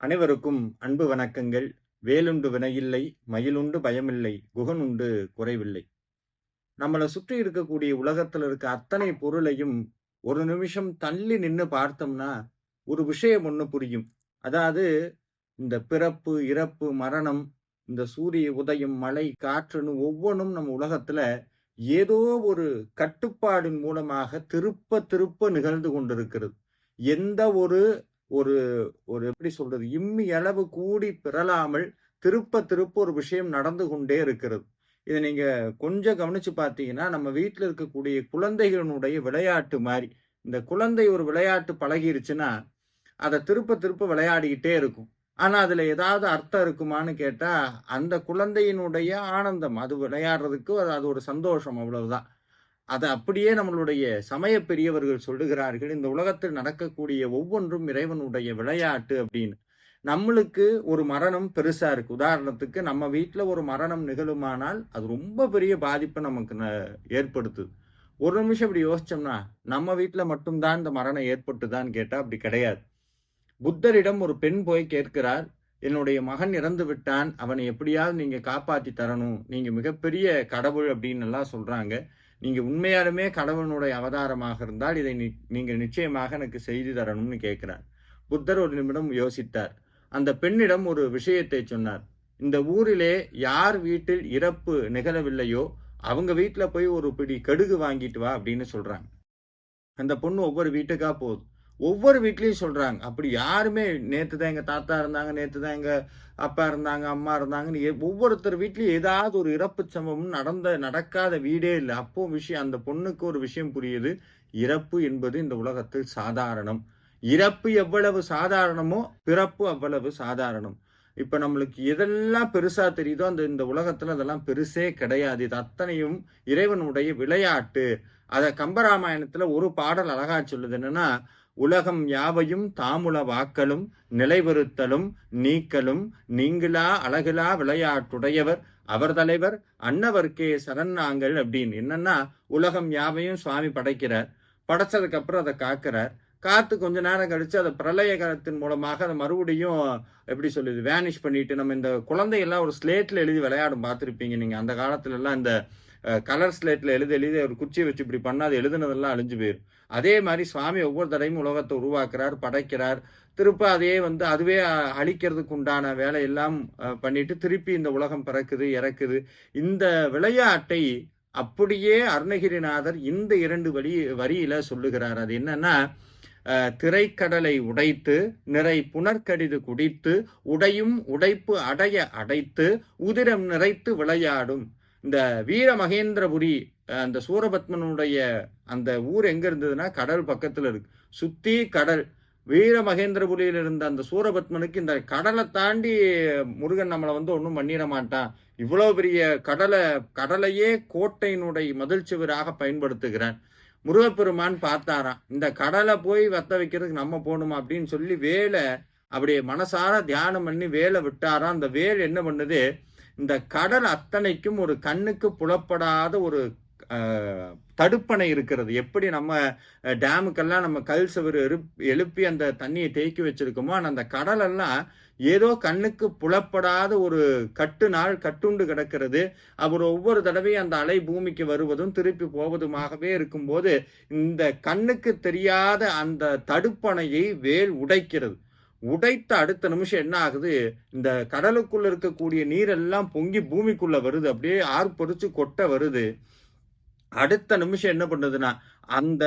அனைவருக்கும் அன்பு வணக்கங்கள். வேலுண்டு வினையில்லை மயிலுண்டு பயமில்லை குகன் உண்டு குறைவில்லை. நம்மளை சுற்றி இருக்கக்கூடிய உலகத்தில் இருக்க அத்தனை பொருளையும் ஒரு நிமிஷம் தள்ளி நின்று பார்த்தோம்னா ஒரு விஷயம் ஒன்று புரியும். அதாவது இந்த பிறப்பு இறப்பு மரணம் இந்த சூரிய உதயம் மழை காற்றுன்னு ஒவ்வொன்றும் நம்ம உலகத்தில் ஏதோ ஒரு கட்டுப்பாடின் மூலமாக திருப்ப திருப்ப நிகழ்ந்து கொண்டிருக்கிறது. எந்த ஒரு ஒரு ஒரு எப்படி சொல்றது இம்மி அளவு கூடி பிறலாமல் திருப்ப திருப்ப ஒரு விஷயம் நடந்து கொண்டே இருக்கிறது. இதை நீங்க கொஞ்சம் கவனிச்சு பார்த்தீங்கன்னா நம்ம வீட்டில் இருக்கக்கூடிய குழந்தைகளினுடைய விளையாட்டு மாதிரி இந்த குழந்தை ஒரு விளையாட்டு பழகிருச்சுன்னா அதை திருப்ப திருப்ப விளையாடிக்கிட்டே இருக்கும். ஆனால் அதில் ஏதாவது அர்த்தம் இருக்குமான்னு கேட்டால் அந்த குழந்தையினுடைய ஆனந்தம் அது விளையாடுறதுக்கு அது ஒரு சந்தோஷம் அவ்வளவுதான். அதை அப்படியே நம்மளுடைய சமய பெரியவர்கள் சொல்லுகிறார்கள் இந்த உலகத்தில் நடக்கக்கூடிய ஒவ்வொன்றும் இறைவனுடைய விளையாட்டு அப்படின்னு. நம்மளுக்கு ஒரு மரணம் பெருசா இருக்கு. உதாரணத்துக்கு நம்ம வீட்டில் ஒரு மரணம் நிகழுமானால் அது ரொம்ப பெரிய பாதிப்பை நமக்கு ந- ஏற்படுத்துது. ஒரு நிமிஷம் இப்படி யோசிச்சோம்னா நம்ம வீட்டில் மட்டும்தான் இந்த மரணம் ஏற்பட்டுதான்னு கேட்டால் அப்படி கிடையாது. புத்தரிடம் ஒரு பெண் போய் கேட்கிறார் என்னுடைய மகன் இறந்து விட்டான். அவனை எப்படியாவது நீங்கள் காப்பாற்றி தரணும். நீங்கள் மிகப்பெரிய கடவுள் அப்படின்னு எல்லாம் சொல்கிறாங்க நீங்கள் உண்மையாலுமே கடவுளுடைய அவதாரமாக இருந்தால் இதை நி நீங்கள் நிச்சயமாக எனக்கு செய்து தரணும்னு கேட்குறார். புத்தர் ஒரு நிமிடம் யோசித்தார். அந்த பெண்ணிடம் ஒரு விஷயத்தை சொன்னார். இந்த ஊரிலே யார் வீட்டில் இறப்பு நிகழவில்லையோ அவங்க வீட்டில் போய் ஒரு பிடி கடுகு வாங்கிட்டு வா அப்படின்னு சொல்கிறாங்க அந்த பொண்ணு ஒவ்வொரு வீட்டுக்கா போகுது. ஒவ்வொரு வீட்லேயும் சொல்கிறாங்க அப்படி யாருமே நேற்று தான் எங்கள் தாத்தா இருந்தாங்க நேற்று தான் எங்கள் அப்பா இருந்தாங்க அம்மா இருந்தாங்கன்னு எ- ஒவ்வொருத்தர் வீட்லேயும் ஏதாவது ஒரு இறப்பு சம்பவம் நடந்த நடக்காத வீடே இல்லை. அப்போ விஷயம் அந்த பொண்ணுக்கு ஒரு விஷயம் புரியுது. இறப்பு என்பது இந்த உலகத்தில் சாதாரணம். இறப்பு எவ்வளவு சாதாரணமோ பிறப்பு அவ்வளவு சாதாரணம். இப்போ நம்மளுக்கு எதெல்லாம் பெருசாக தெரியுதோ அந்த இந்த உலகத்தில் அதெல்லாம் பெருசே கிடையாது. இது அத்தனையும் இறைவனுடைய விளையாட்டு. அதை கம்பராமாயணத்தில் ஒரு பாடல் அழகா சொல்லுது. என்னன்னா உலகம் யாவையும் தாமுல வாக்கலும் நிலைவருத்தலும் நீக்கலும் நீங்களா அழகிலா விளையாட்டுடையவர் அவர் தலைவர் அன்னவர்க்கே சரண் நாங்கள் அப்படின்னு. என்னன்னா உலகம் யாவையும் சுவாமி படைக்கிறார். படைச்சதுக்கு அப்புறம் அதை காக்கிறார். காத்து கொஞ்ச நேரம் கழிச்சு அதை பிரளய காலத்தின் மூலமாக அதை மறுபடியும் எப்படி சொல்லுது வேனிஷ் பண்ணிட்டு நம்ம இந்த குழந்தையெல்லாம் ஒரு ஸ்லேட்ல எழுதி விளையாடும் பார்த்துருப்பீங்க நீங்க. அந்த காலத்துல எல்லாம் இந்த கலர் ஸ்லேட்டில் எழுத எழுதி ஒரு குச்சியை வச்சு இப்படி பண்ணால் அது எழுதுனதெல்லாம் அழிஞ்சு போயிடும் அதே மாதிரி சுவாமி ஒவ்வொரு தடையும் உலகத்தை உருவாக்குறார் படைக்கிறார். திருப்ப அதே வந்து அதுவே அழிக்கிறதுக்கு உண்டான வேலையெல்லாம் பண்ணிட்டு திருப்பி இந்த உலகம் பிறக்குது இறக்குது. இந்த விளையாட்டை அப்படியே அருணகிரிநாதர் இந்த இரண்டு வரி வரியில சொல்லுகிறார். அது என்னன்னா திரைக்கடலை உடைத்து நிறை புனர்கடிது குடித்து உடையும் உடைப்பு அடைய அடைத்து உதிரம் நிறைத்து விளையாடும். இந்த வீர மகேந்திரபுரி அந்த சூரபத்மனுடைய அந்த ஊர் எங்க இருந்ததுன்னா கடல் பக்கத்துல இருக்கு. சுத்தி கடல். வீர மகேந்திரபுரியில் இருந்த அந்த சூரபத்மனுக்கு இந்த கடலை தாண்டி முருகன் நம்மளை வந்து ஒன்றும் பண்ணிட மாட்டான். இவ்வளோ பெரிய கடலை கடலையே கோட்டையினுடைய மதில் சுவராக பயன்படுத்துகிறான் முருகப்பெருமான் பார்த்தாராம் இந்த கடலை போய் வத்த வைக்கிறதுக்கு நம்ம போகணுமா அப்படின்னு சொல்லி வேலை அப்படியே மனசார தியானம் பண்ணி வேலை விட்டாராம். அந்த வேல் என்ன பண்ணுது? இந்த கடல் அத்தனைக்கும் ஒரு கண்ணுக்கு புலப்படாத ஒரு தடுப்பணை இருக்கிறது. எப்படி நம்ம டேமுக்கெல்லாம் நம்ம கல் சுவர் எழுப்- எழுப்பி அந்த தண்ணியை தேக்கி வச்சிருக்கோமோ அந்த கடலெல்லாம் ஏதோ கண்ணுக்கு புலப்படாத ஒரு கட்டு நாள் கட்டுண்டு கிடக்கிறது. அவர் ஒவ்வொரு தடவையும் அந்த அலை பூமிக்கு வருவதும் திருப்பி போவதுமாகவே இருக்கும்போது இந்த கண்ணுக்கு தெரியாத அந்த தடுப்பணையை வேல் உடைக்கிறது. உடைத்த அடுத்த நிமிஷம் என்ன ஆகுது? இந்த கடலுக்குள்ள இருக்கக்கூடிய நீரெல்லாம் பொங்கி பூமிக்குள்ள வருது. அப்படியே ஆர்ப்பரிச்சு கொட்ட வருது. அடுத்த நிமிஷம் என்ன பண்ணுதுன்னா அந்த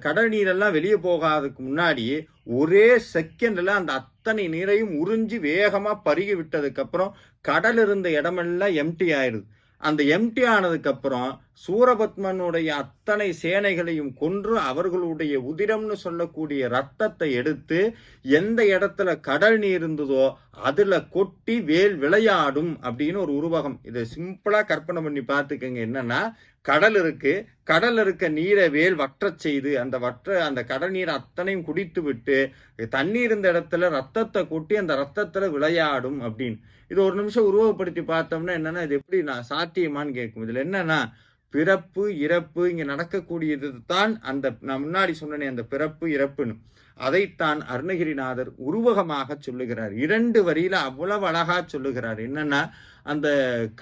கடல் நீரெல்லாம் வெளியே போகாததுக்கு முன்னாடி ஒரே செகண்ட்ல அந்த அத்தனை நீரையும் உறிஞ்சி வேகமா பருகி விட்டதுக்கு அப்புறம் கடல் இருந்த இடமெல்லாம் எம்டி ஆயிடுது. அந்த எம்டி ஆனதுக்கு அப்புறம் சூரபத்மனுடைய அத்தனை சேனைகளையும் கொன்று அவர்களுடைய உதிரம்னு சொல்லக்கூடிய ரத்தத்தை எடுத்து எந்த இடத்துல கடல் நீர் இருந்ததோ அதுல கொட்டி வேல் விளையாடும் அப்படின்னு ஒரு உருவகம். இதை சிம்பிளா கற்பனை பண்ணி பார்த்துக்கங்க. என்னன்னா கடல் இருக்கு. கடல் இருக்க நீரை வேல் வற்றச் செய்து அந்த வற்ற அந்த கடல் நீர் அத்தனையும் குடித்து விட்டு தண்ணீர் இருந்த இடத்துல ரத்தத்தை கொட்டி அந்த ரத்தத்துல விளையாடும் அப்படின்னு. இது ஒரு நிமிஷம் உருவகப்படுத்தி பார்த்தோம்னா என்னன்னா இது எப்படி நான் சாத்தியமான்னு கேட்கும். இதுல என்னன்னா பிறப்பு இறப்பு இங்க நடக்கக்கூடியது தான் அந்த நான் முன்னாடி சொன்னனே அந்த பிறப்பு இறப்புன்னு. அதைத்தான் அருணகிரிநாதர் உருவகமாக சொல்லுகிறார். இரண்டு வரியில அவ்வளவு அழகா சொல்லுகிறார். என்னன்னா அந்த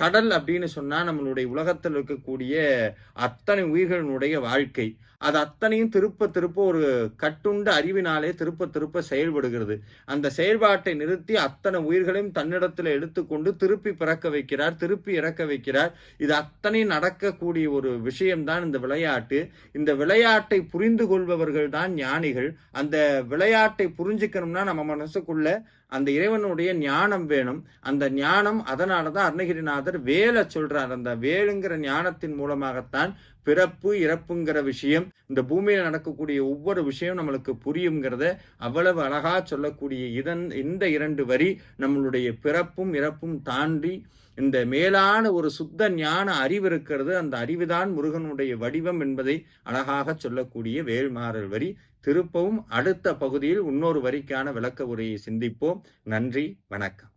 கடல் அப்படின்னு சொன்னால் நம்மளுடைய உலகத்தில் இருக்கக்கூடிய அத்தனை உயிர்களினுடைய வாழ்க்கை. அது அத்தனையும் திருப்ப திருப்ப ஒரு கட்டுண்ட அறிவினாலே திருப்ப திருப்ப செயல்படுகிறது. அந்த செயல்பாட்டை நிறுத்தி அத்தனை உயிர்களையும் தன்னிடத்தில் எடுத்துக்கொண்டு திருப்பி பிறக்க வைக்கிறார் திருப்பி இறக்க வைக்கிறார். இது அத்தனை நடக்கக்கூடிய ஒரு விஷயம்தான் இந்த விளையாட்டு. இந்த விளையாட்டை புரிந்து கொள்பவர்கள் தான் ஞானிகள். அந்த விளையாட்டை புரிஞ்சுக்கணும்னா நம்ம மனசுக்குள்ள அந்த இறைவனுடைய ஞானம் வேணும். அந்த ஞானம் அதனால தான் அருணகிரிநாதர் வேலை சொல்றார். அந்த வேலுங்கிற ஞானத்தின் மூலமாகத்தான் பிறப்பு இறப்புங்கிற விஷயம் இந்த பூமியில் நடக்கக்கூடிய ஒவ்வொரு விஷயம் நம்மளுக்கு புரியுங்கிறத அவ்வளவு அழகா சொல்லக்கூடிய இதன் இந்த இரண்டு வரி நம்மளுடைய பிறப்பும் இறப்பும் தாண்டி இந்த மேலான ஒரு சுத்த ஞான அறிவு இருக்கிறது. அந்த அறிவுதான் முருகனுடைய வடிவம் என்பதை அழகாக சொல்லக்கூடிய வேல்மாறல் வரி. திருப்பவும் அடுத்த பகுதியில் இன்னொரு வரிக்கான விளக்க உரையை சிந்திப்போம். நன்றி வணக்கம்.